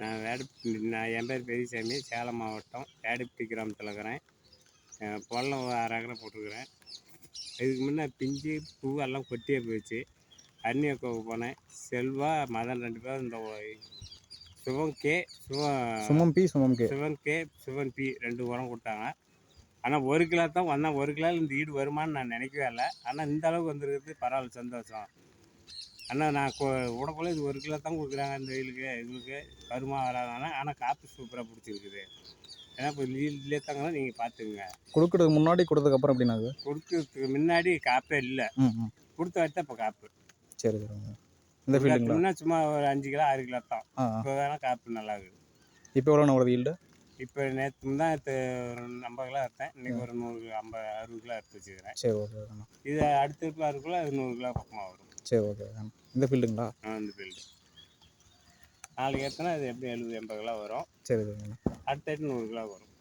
நான் வேடப்பட்டி நான் என் பேர் பெரியசாமி சேலம் மாவட்டம் வேடப்பட்டி கிராமத்தில் இருக்கிறேன். பொல்லம் அரை ஏக்கரை போட்டிருக்கிறேன். இதுக்கு முன்னே பிஞ்சு பூ எல்லாம் கொட்டியே போயிடுச்சு அன்னியக்கோவுக்கு போனேன். செல்வா மதன் ரெண்டு பேரும் இந்த Sivam K Sivam Sumam P Sumam K. Sivan K Sivan P ரெண்டு உரம் கொடுத்தாங்க. ஆனால் ஒரு கிலோ தான் வந்தால் ஒரு கிலோவில் இந்த ஈடு வருமான்னு நான் நினைக்கவே இல்லை. ஆனால் இந்த அளவுக்கு வந்துருக்குது பரவாயில்ல சந்தோஷம். ஆனால் நான் உடக்குள்ள இது ஒரு கிலோ தான் கொடுக்குறாங்க இந்த வெயிலுக்கு. எங்களுக்கு வருமா வராதானா ஆனால் காப்பி சூப்பராக பிடிச்சிருக்குது. ஏன்னா இப்போ லீட்லேயே தாங்கன்னா நீங்கள் பார்த்துக்குங்க. கொடுக்கறதுக்கு முன்னாடி கொடுத்ததுக்கு அப்புறம் எப்படின்னா கொடுக்கறதுக்கு முன்னாடி காப்பே இல்லை. கொடுத்த வச்சா இப்போ காப்பு. சரி சரிங்க இந்த ஃபீல்டுங்களா சும்மா ஒரு அஞ்சு கிலோ ஆறு கிலோ தான். இப்போ வேணால் காப்பு நல்லா இருக்குது இப்போ எவ்வளோ வருது ஈல்டு இப்போ நேற்று தான் ஒரு ஐம்பது கிலோ எடுத்தேன். இன்றைக்கி ஒரு நூறு ஐம்பது அறுபது கிலோ எடுத்து வச்சுக்கிறேன். சரி ஓகே இது அடுத்த கிலோ இருக்குள்ள அது நூறு கிலோ பக்கமாக வரும். சரி ஓகே இந்த ஃபீல்டுங்களா ஆ, இந்த ஃபீல்டு நாளைக்கு ஏற்றினா அது எப்படி எழுபது எண்பது கிலோ வரும்? சரி சரிங்கண்ணா. அடுத்த நூறு கிலோ வரும்.